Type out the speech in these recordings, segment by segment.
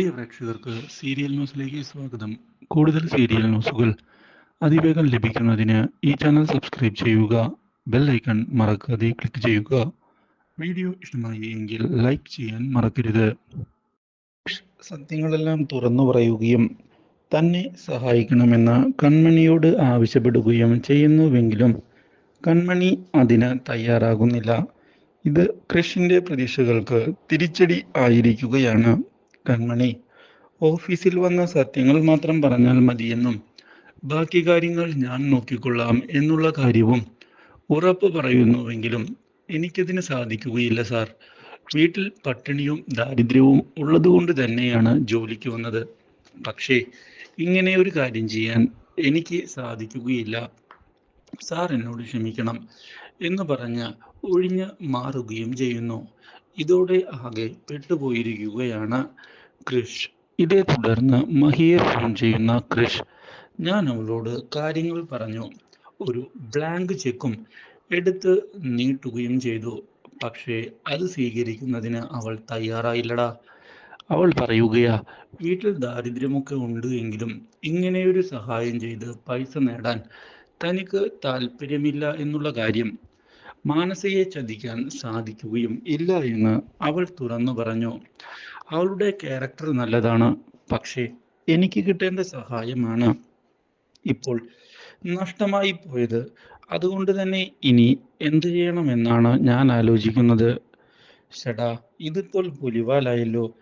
പ്രിയ പ്രേക്ഷകർക്ക് സീരിയൽ ന്യൂസിലേക്ക് സ്വാഗതം. കൂടുതൽ സീരിയൽ ന്യൂസുകൾ അതിവേഗം ലഭിക്കുന്നതിന് ഈ ചാനൽ സബ്സ്ക്രൈബ് ചെയ്യുക ബെൽ ഐക്കൺ മറക്കാതെ ക്ലിക്ക് ചെയ്യുക. വീഡിയോ ഇഷ്ടമായി എങ്കിൽ ലൈക്ക് ചെയ്യാൻ മറക്കരുത്. സത്യങ്ങളെല്ലാം തുറന്നു പറയുകയും തന്നെ സഹായിക്കണമെന്ന് കൺമണിയോട് ആവശ്യപ്പെടുകയും ചെയ്യുന്നുവെങ്കിലും കൺമണി അതിന് തയ്യാറാകുന്നില്ല. ഇത് കൃഷിന്റെ പ്രതീക്ഷകൾക്ക് തിരിച്ചടി ആയിരിക്കുകയാണ്. കൺമണി ഓഫീസിൽ വന്ന സത്യങ്ങൾ മാത്രം പറഞ്ഞാൽ മതിയെന്നും ബാക്കി കാര്യങ്ങൾ ഞാൻ നോക്കിക്കൊള്ളാം എന്നുള്ള കാര്യവും ഉറപ്പ് പറയുന്നുവെങ്കിലും എനിക്കതിന് സാധിക്കുകയില്ല സാർ. വീട്ടിൽ പട്ടിണിയും ദാരിദ്ര്യവും ഉള്ളതുകൊണ്ട് തന്നെയാണ് ജോലിക്ക് വന്നത്. പക്ഷേ ഇങ്ങനെ ഒരു കാര്യം ചെയ്യാൻ എനിക്ക് സാധിക്കുകയില്ല. സാർ എന്നോട് ക്ഷമിക്കണം എന്ന് പറഞ്ഞ് ഒഴിഞ്ഞ് മാറുകയും ചെയ്യുന്നു. ഇതോടെ ആകെ പെട്ടുപോയിരിക്കുകയാണ് ക്രിഷ്. ഇതേ തുടർന്ന് മഹിയെ ഫോൺ ചെയ്യുന്ന ക്രിഷ് ഞാൻ അവളോട് കാര്യങ്ങൾ പറഞ്ഞു. ഒരു ബ്ലാങ്ക് ചെക്കും എടുത്ത് നീട്ടുകയും ചെയ്തു. പക്ഷേ അത് സ്വീകരിക്കുന്നതിന് അവൾ തയ്യാറായില്ലടാ. അവൾ പറയുകയാ വീട്ടിൽ ദാരിദ്ര്യമൊക്കെ ഉണ്ട് എങ്കിലും ഇങ്ങനെയൊരു സഹായം ചെയ്ത് പൈസ നേടാൻ തനിക്ക് താല്പര്യമില്ല എന്നുള്ള കാര്യം. മാനസയെ ചതിക്കാൻ സാധിക്കുകയും ഇല്ല എന്ന് അവൾ തുറന്നു പറഞ്ഞു. അവളുടെ ക്യാരക്ടർ നല്ലതാണ് പക്ഷേ എനിക്ക് കിട്ടേണ്ട സഹായമാണ്. ഇപ്പോൾ നഷ്ടമായി പോയത്. അതുകൊണ്ട് തന്നെ ഇനി എന്തു ചെയ്യണമെന്നാണ് ഞാൻ ആലോചിക്കുന്നത്. ഷടാ ഇതിപ്പോൾ പുലിവാലായല്ലോ.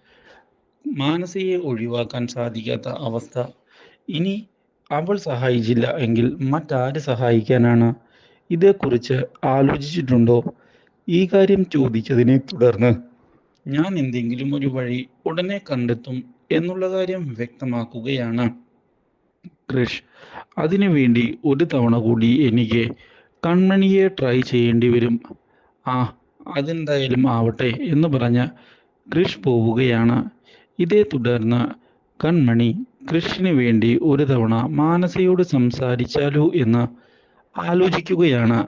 മാനസയെ ഒഴിവാക്കാൻ സാധിക്കാത്ത അവസ്ഥ. ഇനി അവൾ സഹായിച്ചില്ല എങ്കിൽ മറ്റാര് സഹായിക്കാനാണ്? ഇതേക്കുറിച്ച് ആലോചിച്ചിട്ടുണ്ടോ? ഈ കാര്യം ചോദിച്ചതിനെ തുടർന്ന് ഞാൻ എന്തെങ്കിലും ഒരു വഴി ഉടനെ കണ്ടെത്തും എന്നുള്ള കാര്യം വ്യക്തമാക്കുകയാണ്. ക്രിഷ് അതിനുവേണ്ടി ഒരു തവണ കൂടി എനിക്ക് കൺമണിയെ ട്രൈ ചെയ്യേണ്ടി വരും. ആ അതെന്തായാലും ആവട്ടെ എന്ന് പറഞ്ഞ് ക്രിഷ് പോവുകയാണ്. ഇതേ തുടർന്ന് കൺമണി കൃഷിന് വേണ്ടി ഒരു തവണ മാനസയോട് സംസാരിച്ചാലോ എന്ന് ആലോചിക്കുകയാണ്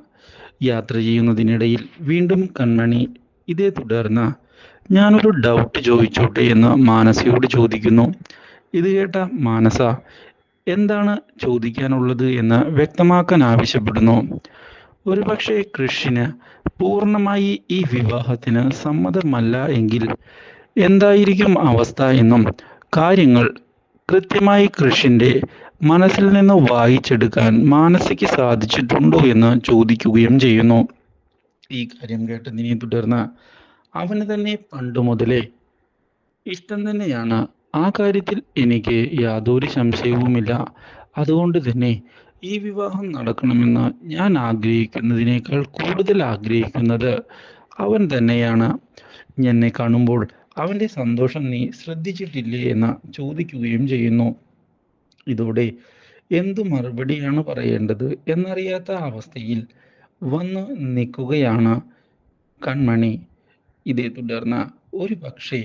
യാത്ര ചെയ്യുന്നതിനിടയിൽ വീണ്ടും കണ്മണി ഇതേ തുടർന്ന് ഞാനൊരു ഡൗട്ട് ചോദിച്ചോട്ടെ എന്ന് മാനസയോട് ചോദിക്കുന്നു. ഇത് കേട്ട മാനസ എന്താണ് ചോദിക്കാനുള്ളത് എന്ന് വ്യക്തമാക്കാൻ ആവശ്യപ്പെടുന്നു. ഒരുപക്ഷെ കൃഷിന് പൂർണമായി ഈ വിവാഹത്തിന് സമ്മതമല്ല എങ്കിൽ എന്തായിരിക്കും അവസ്ഥ എന്നും കാര്യങ്ങൾ കൃത്യമായി കൃഷിന്റെ മനസ്സിൽ നിന്ന് വായിച്ചെടുക്കാൻ മാനസിക്ക് സാധിച്ചിട്ടുണ്ടോ എന്ന് ചോദിക്കുകയും ചെയ്യുന്നു. ഈ കാര്യം കേട്ടതിനെ തുടർന്ന് അവന് തന്നെ പണ്ട് മുതലേ ഇഷ്ടം തന്നെയാണ്. ആ കാര്യത്തിൽ എനിക്ക് യാതൊരു സംശയവുമില്ല. അതുകൊണ്ട് തന്നെ ഈ വിവാഹം നടക്കണമെന്ന് ഞാൻ ആഗ്രഹിക്കുന്നതിനേക്കാൾ കൂടുതൽ ആഗ്രഹിക്കുന്നത് അവൻ തന്നെയാണ്. എന്നെ കാണുമ്പോൾ അവന്റെ സന്തോഷം നീ ശ്രദ്ധിച്ചിട്ടില്ലേ എന്ന് ചോദിക്കുകയും ചെയ്യുന്നു. ഇതോടെ എന്തു മറുപടിയാണ് പറയേണ്ടത് എന്നറിയാത്ത അവസ്ഥയിൽ വന്നു നിൽക്കുകയാണ് കൺമണി. ഇതേ തുടർന്ന് ഒരു പക്ഷേ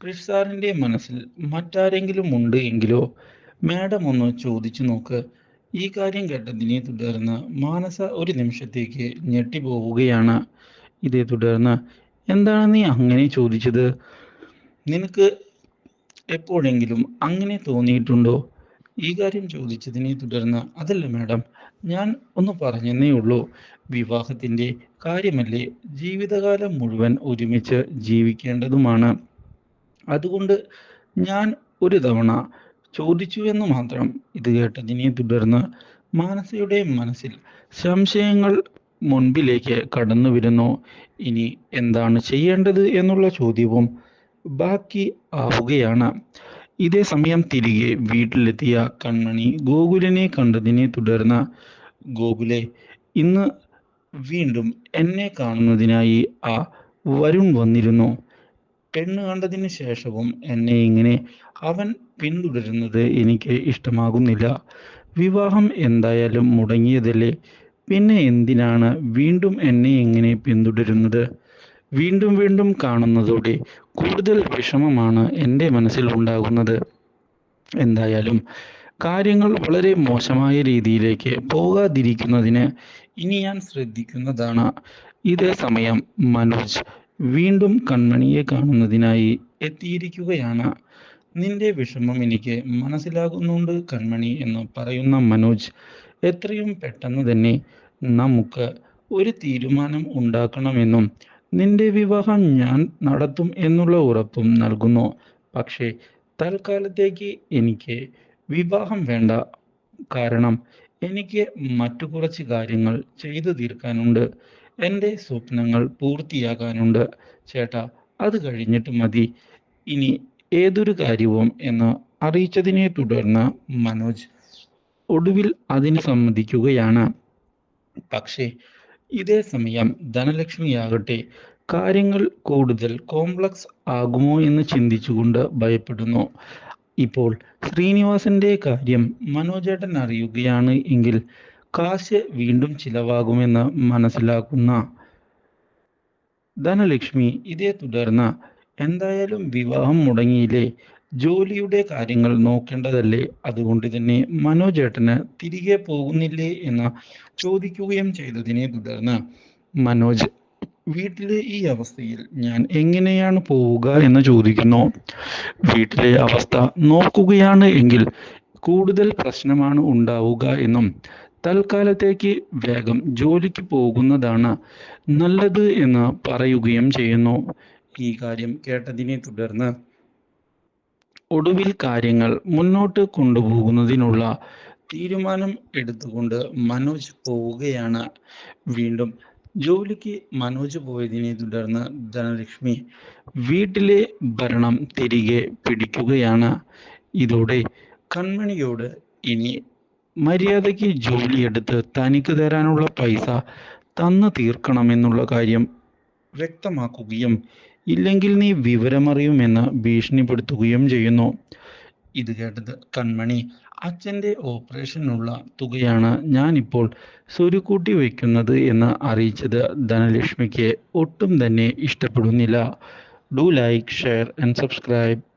ക്രിഷ് സാറിന്റെ മനസ്സിൽ മറ്റാരെങ്കിലും ഉണ്ട് എങ്കിലോ മാഡം ഒന്ന് ചോദിച്ചു നോക്ക്. ഈ കാര്യം കേട്ടതിനെ തുടർന്ന് മാനസ ഒരു നിമിഷത്തേക്ക് ഞെട്ടിപ്പോവുകയാണ് ഇതേ തുടർന്ന് എന്താണ് നീ അങ്ങനെ ചോദിച്ചത്? നിനക്ക് എപ്പോഴെങ്കിലും അങ്ങനെ തോന്നിയിട്ടുണ്ടോ? ഈ കാര്യം ചോദിച്ചതിനെ തുടർന്ന് അതല്ല മാഡം ഞാൻ ഒന്ന് പറഞ്ഞെന്നേ ഉള്ളൂ. വിവാഹത്തിന്റെ കാര്യമല്ലേ? ജീവിതകാലം മുഴുവൻ ഒരുമിച്ച് ജീവിക്കേണ്ടതുമാണ്. അതുകൊണ്ട് ഞാൻ ഒരു തവണ ചോദിച്ചു എന്ന് മാത്രം. ഇത് കേട്ടതിനെ തുടർന്ന് മാനസയുടെ മനസ്സിൽ സംശയങ്ങൾ മുൻപിലേക്ക് കടന്നു വരുന്നു ഇനി എന്താണ് ചെയ്യേണ്ടത്? എന്നുള്ള ചോദ്യവും ബാക്കി ആവുകയാണ്. ഇതേ സമയം തിരികെ വീട്ടിലെത്തിയ കൺമണി ഗോകുലിനെ കണ്ടതിനെ തുടർന്ന് ഗോകുലെ ഇന്ന് വീണ്ടും എന്നെ കാണുന്നതിനായി ആ വരുൺ വന്നിരുന്നു. പെണ്ണ് കണ്ടതിന് ശേഷവും എന്നെ ഇങ്ങനെ അവൻ പിന്തുടരുന്നത് എനിക്ക് ഇഷ്ടമാകുന്നില്ല. വിവാഹം എന്തായാലും മുടങ്ങിയതല്ലേ? പിന്നെ എന്തിനാണ് വീണ്ടും എന്നെ ഇങ്ങനെ പിന്തുടരുന്നത്? വീണ്ടും വീണ്ടും കാണുന്നതോടെ കൂടുതൽ വിഷമമാണ് എന്റെ മനസ്സിൽ ഉണ്ടാകുന്നത്. എന്തായാലും കാര്യങ്ങൾ വളരെ മോശമായ രീതിയിലേക്ക് പോകാതിരിക്കുന്നതിന് ഇനി ഞാൻ ശ്രദ്ധിക്കുന്നതാണ്. ഇതേ സമയം മനോജ് വീണ്ടും കൺമണിയെ കാണുന്നതിനായി എത്തിയിരിക്കുകയാണ്. നിന്റെ വിഷമം എനിക്ക് മനസ്സിലാകുന്നുണ്ട് കൺമണി എന്ന് പറയുന്ന മനോജ് എത്രയും പെട്ടെന്ന് തന്നെ നമുക്ക് ഒരു തീരുമാനം ഉണ്ടാക്കണമെന്നും നിന്റെ വിവാഹം ഞാൻ നടത്തും എന്നുള്ള ഉറപ്പും നൽകുന്നു. പക്ഷേ തൽക്കാലത്തേക്ക് എനിക്ക് വിവാഹം വേണ്ട. കാരണം എനിക്ക് മറ്റു കുറച്ച് കാര്യങ്ങൾ ചെയ്തു തീർക്കാനുണ്ട്. എന്റെ സ്വപ്നങ്ങൾ പൂർത്തിയാക്കാനുണ്ട് ചേട്ടാ അത് കഴിഞ്ഞിട്ട് മതി. ഇനി ഏതൊരു കാര്യവും എന്ന് അറിയിച്ചതിനെ തുടർന്ന് മനോജ് ഒടുവിൽ അതിന് സമ്മതിക്കുകയാണ്. പക്ഷേ ഇതേ സമയം ധനലക്ഷ്മിയാകട്ടെ കാര്യങ്ങൾ കൂടുതൽ കോംപ്ലക്സ് ആകുമോ എന്ന് ചിന്തിച്ചുകൊണ്ട് ഭയപ്പെടുന്നു. ഇപ്പോൾ ശ്രീനിവാസന്റെ കാര്യം മനോജേട്ടൻ അറിയുകയാണ് എങ്കിൽ കാശ് വീണ്ടും ചിലവാകുമെന്ന് മനസ്സിലാക്കുന്ന ധനലക്ഷ്മി ഇതേ തുടർന്ന് എന്തായാലും വിവാഹം മുടങ്ങിയില്ലേ? ജോലിയുടെ കാര്യങ്ങൾ നോക്കേണ്ടതല്ലേ? അതുകൊണ്ട് തന്നെ മനോജേട്ടന് തിരികെ പോകുന്നില്ലേ എന്ന് ചോദിക്കുകയും ചെയ്തതിനെ തുടർന്ന് മനോജ് വീട്ടിലെ ഈ അവസ്ഥയിൽ ഞാൻ എങ്ങനെയാണ് പോവുക എന്ന് ചോദിക്കുന്നു. വീട്ടിലെ അവസ്ഥ നോക്കുകയാണ് എങ്കിൽ കൂടുതൽ പ്രശ്നമാണ് ഉണ്ടാവുക എന്നും തൽക്കാലത്തേക്ക് വേഗം ജോലിക്ക് പോകുന്നതാണ് നല്ലത് എന്ന് പറയുകയും ചെയ്യുന്നു. ഈ കാര്യം കേട്ടതിനെ തുടർന്ന് ഒടുവിൽ കാര്യങ്ങൾ മുന്നോട്ട് കൊണ്ടുപോകുന്നതിനുള്ള തീരുമാനം എടുത്തുകൊണ്ട് മനോജ് പോവുകയാണ്. വീണ്ടും ജോലിക്ക് മനോജ് പോയതിനെ തുടർന്ന് ധനലക്ഷ്മി വീട്ടിലെ ഭരണം തിരികെ പിടിക്കുകയാണ്. ഇതോടെ കൺമണിയോട് ഇനി മര്യാദയ്ക്ക് ജോലിയെടുത്ത് തനിക്ക് തരാനുള്ള പൈസ തന്നു തീർക്കണമെന്നുള്ള കാര്യം വ്യക്തമാക്കുകയും ഇല്ലെങ്കിൽ നീ വിവരമറിയുമെന്ന് ഭീഷണിപ്പെടുത്തുകയും ചെയ്യുന്നു. ഇത് കേട്ടത് കൺമണി. അച്ഛന്റെ ഓപ്പറേഷനുള്ള തുകയാണ് ഞാനിപ്പോൾ സ്വരുക്കൂട്ടി വയ്ക്കുന്നത് എന്ന് അറിയിച്ചത് ധനലക്ഷ്മിക്ക് ഒട്ടും തന്നെ ഇഷ്ടപ്പെടുന്നില്ല. Do like share and subscribe.